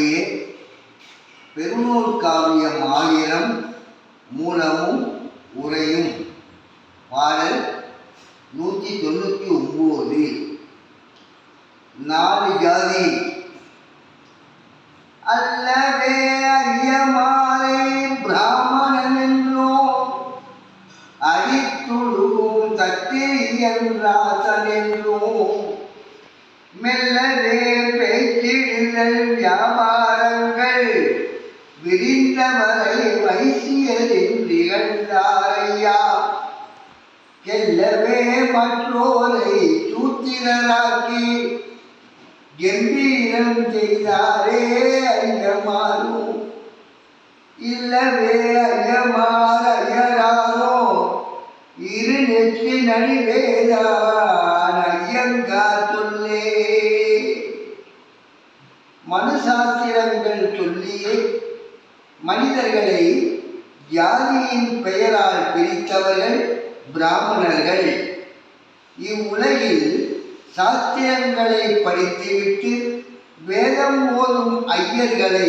நடுவே பெருநூல் காவியம் ஆயிரம் மூலமும் உரையும் பாடல் நூற்றி தொண்ணூற்றி ஒம்பது. நாலு ஜாதி. அல்லவே அரியமாலை பிராமணன் என்றோம் அடித்துழுவும் தத்திரியன் ராசன் என்றோம் மெல்லவே பேச்சிடுதல் வியாபாரங்கள். விரிந்த மலை வைசியரின் நிகழ்ந்தாரையா? எல்லவே மற்றோரை சூத்திரராக்கி கம்பீரம் செய்தாரே ஐயமாரும் இல்லவே ஐயமார் ஐயரானோ இரு நெற்றி நடிவேதா மனுசாஸ்திரங்கள் சொல்லியே மனிதர்களை ஜாதியின் பெயரால் பிரித்தவர்கள் பிராமணர்கள். இவ்வுலகில் சாஸ்திரங்களை படித்துவிட்டு வேதம் ஓதும் ஐயர்களை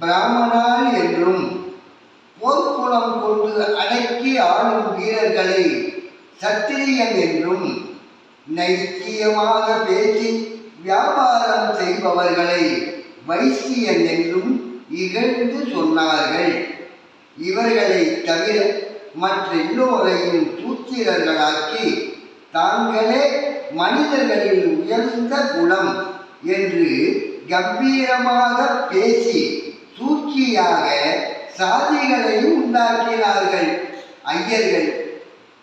பிராமணால் என்றும் போர்க்குணம் கொண்டு அடக்கி ஆளும் வீரர்களை சத்திரியன் என்றும் நைத்தியமாக பேசி வியாபாரம் செய்பவர்களை வைசியன் என்றும் இகழ்ந்து சொன்னார்கள். இவர்களை தவிர மற்ற எல்லோரையும் சூத்திரர்களாக்கி தாங்களே மனிதர்களில் உயர்ந்த குணம் என்று கம்பீரமாக பேசி சூழ்ச்சியாக சாதிகளை உண்டாக்கினார்கள். ஐயர்கள்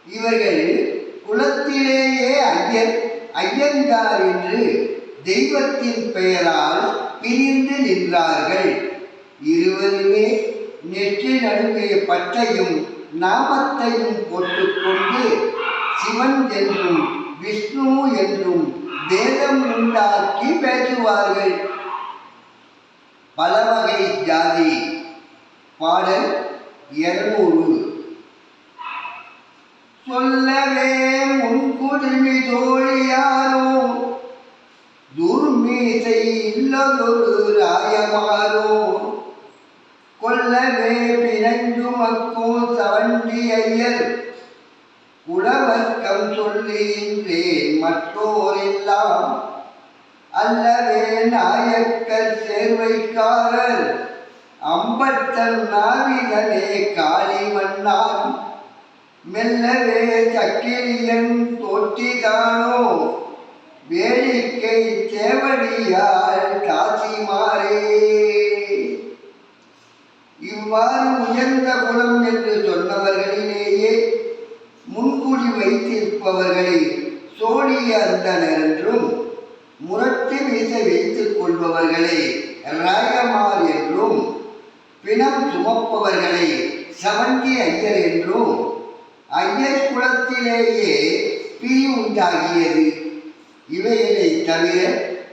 இவர்கள் குலத்திலேயே ஐயர் ஐயங்கார் என்று தெய்வத்தின் பெயரால் பிரிந்து நின்றார்கள். இருவருமே நெற்றி நடுவே பட்டையும் நாமத்தையும் போட்டுக்கொண்டு சிவன் என்றும் விஷ்ணு என்றும் வேதம் உண்டாக்கி பேசுவார்கள். பலவகை ஜாதி. பாடல் இருநூறு. இல்லதொரு ராயமாரோ கொல்லவே பிணஞ்சு மக்கோ சவண்டி ஐயர். குலவர்க்கம் சொல்லுகின்றேன் மற்றோரெல்லாம் அல்லவே நாயக்கர் சேர்வைக்காரர். அம்பத்தன் நாவிதனே காளிமன்னான் மெல்லவே சக்கிலியன் தோற்றிதானோ? வேடிக்கை தேவடியால் காசிமாரே. இவ்வாறு உயர்ந்த குலம் என்று சொன்னவர்களிலேயே முன்குடி வைத்திருப்பவர்களை சோழிய அந்தனர் என்றும் முரட்டு வீச வைத்துக் கொள்பவர்களை ராயமார் என்றும் பிணம் சுமப்பவர்களை சவந்தி ஐயர் என்றும் ஐயர் குலத்திலேயே பிரி உண்டாகியது இவைகளை தவிர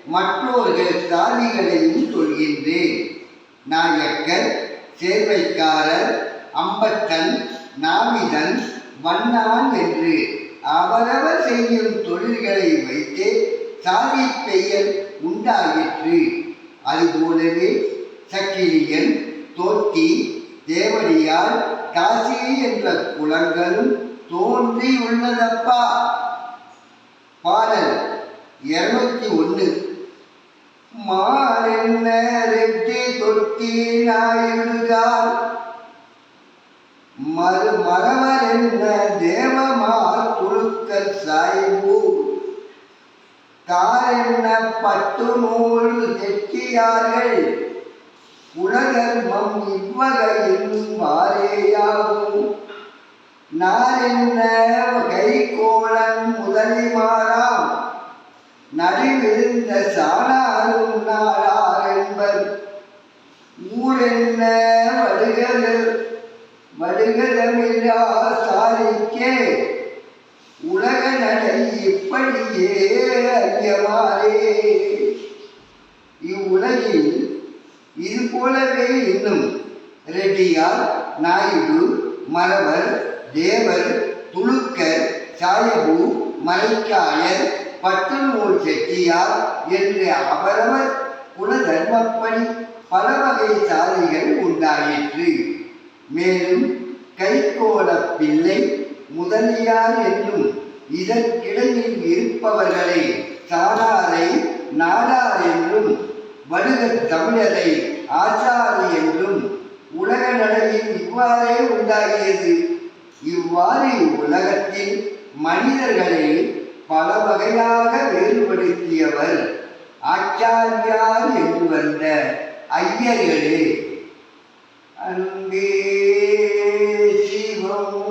மற்றோர்கள் சாதிகளையும் சொல்கின்றேன். நாயக்கர் சேர்வைக்காரர் அம்பத்தன் நாவிதன் வண்ணான் என்று அவரவர் செய்யும் தொழில்களை வைத்து சாதி பெயர் உண்டாயிற்று. அதுபோலவே சக்கிலியன் தோத்தி தேவடியார் காசி என்ற குலங்களும் தோன்றியுள்ளதப்பா. பாடல் இருநூத்தி ஒன்று. மாறென்ன ரெட்டி தொட்டி நாயுடுகார் மறு மரவர் என்ன தேவமார் குழுக்கள் சாய்வு காரென்ன பட்டு நூறு செட்டியார்கள்? குலதர்மம் இவ்வகையின் மாறேயாகும். வாரேயாகும் நாரென்ன கைகோளன் முதலிமாராம் நடுவிருந்த சாணாரும் நாடார் என்பர். ஊரென்ன வடுகது வடுகதமிழா சாரிக்கே. உலக நடை இப்படியே அறியமாறே. இவ்வுலகில் இது போலவே இன்னும் ரெட்டியார் நாயுடு மரவர் தேவர் துளுக்கர் சாயபு மலைக்காயர் பட்டுநூல் செட்டியார் என்று அவரவர் குலதர்மப்படி பல வகை சாலைகள் உண்டாயிற்று. மேலும் கைகோள பிள்ளை முதலியார் என்றும் இதற்கிடையில் இருப்பவர்களை சாராரை நாடார் என்றும் வடுகத் தமிழரை ஆச்சாரி என்றும் உலக நடையில் இவ்வாறே உண்டாகியது. இவ்வாறு உலகத்தில் மனிதர்களை பல வகையாக வேறுபடுத்தியவர். ஆச்சாரியார் என்று வந்த ஐயர்களே. அன்பே சிவம்